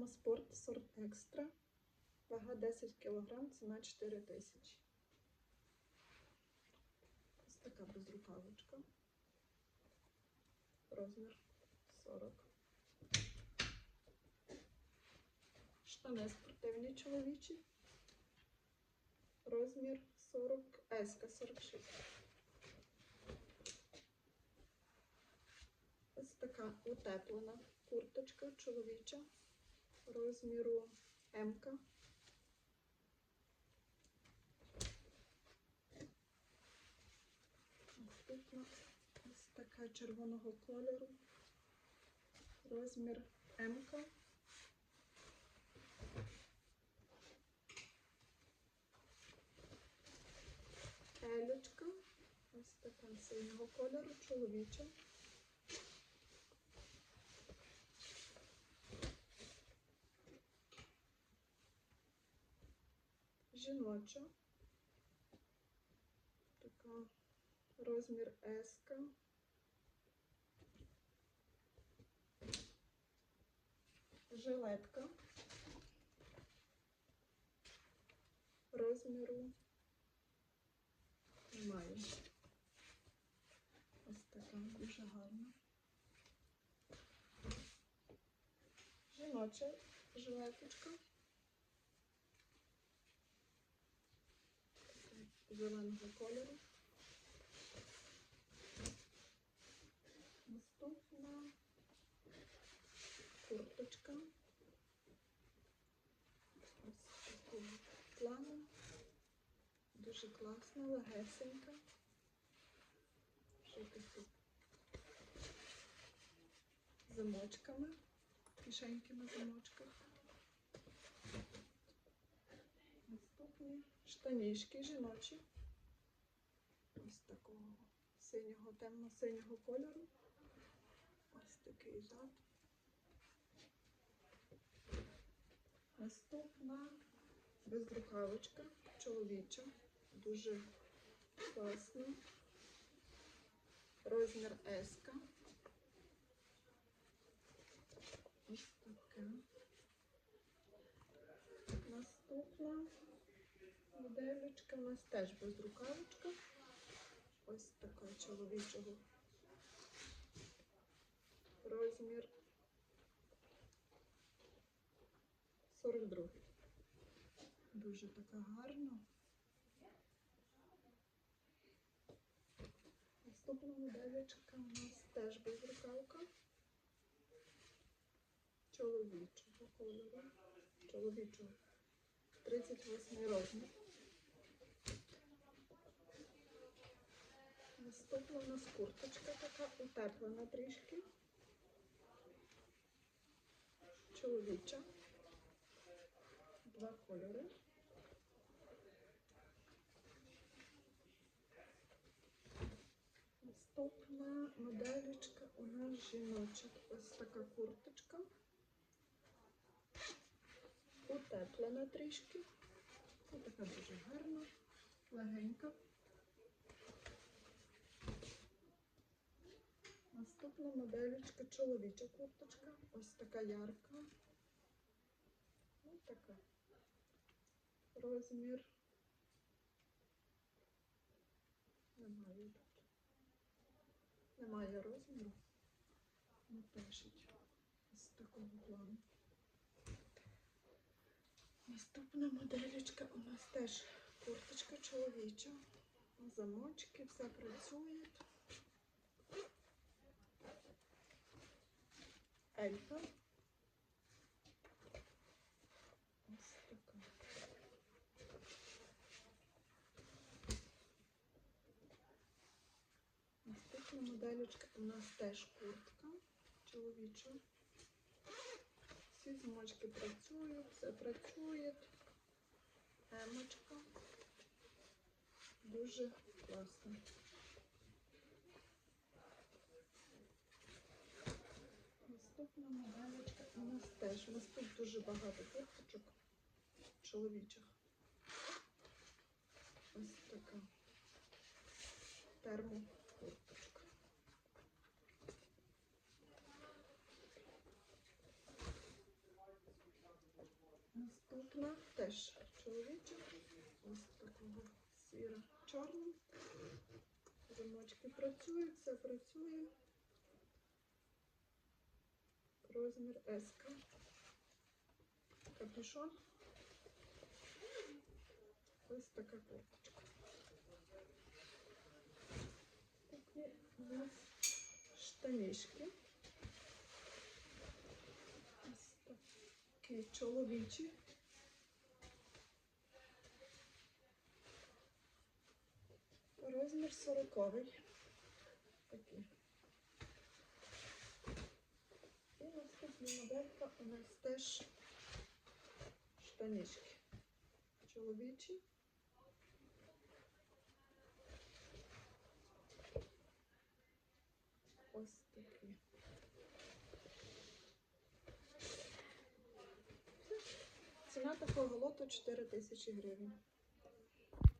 Термоспорт сорт екстра. Вага 10 кг, ціна 4 тисячі. Ось така безрукавочка. Розмір 40. Штани спортивні чоловічі. Розмір 40, еска 46. Ось така утеплена курточка чоловіча розміру М. -ка. Наступна ось така червоного кольору. Розмір М. -ка. Елечка. Ось така синього кольору, чоловіча. Жіноча. Така розмір S. -ка. Жилетка. Розміру немає. Ось така дуже гарна. Жіноча жилеточка. Зеленого кольору. Наступна курточка. Ось такого плану. Дуже класна, легесенька. Що тут? Замочками, кишеньки на замочках. Штанішки жіночі. Ось такого синього, темно-синього кольору. Ось такий зад. Наступна безрукавочка чоловіча. Дуже класна. Розмір S. -ка. Ось таке. Наступна модельочка у нас теж безрукавочка. Ось така чоловічого. Розмір 42. Дуже така гарна. Наступна модельочка у нас теж безрукавка. Чоловічого кольору. Чоловічого. 38 розмір. Наступна у нас курточка така утеплена трішки. Чоловіча. Два кольори. Наступна моделечка у нас жіноча. Ось така курточка. Утеплена трішки. Ось така дуже гарна, легенька. Наступна моделечка чоловіча курточка. Ось така ярка. Ось така. Розмір. Немає. Немає розміру. Не пишуть. З такого плану. Наступна моделечка у нас теж курточка чоловіча. Замочки, все працює. Елька. Ось така. Наступна моделечка у нас теж куртка чоловіча. Всі замочки працюють, все працює. Емочка. Дуже класно. Наступна моделечка у нас теж. У нас тут дуже багато курточок чоловічих. Ось така термокурточка. теж чоловічі. Ось такого сіро чорний. Замочки працюють, все працює. Розмір S. Капюшон. Ось така кофточка. Такі у нас штанішки. Ось такі чоловічі. Розмір сороковий. Такі. І наступна моделька у нас теж штанішки. Чоловічі. Ось такі. Ціна такого лоту 4 тисячі гривень.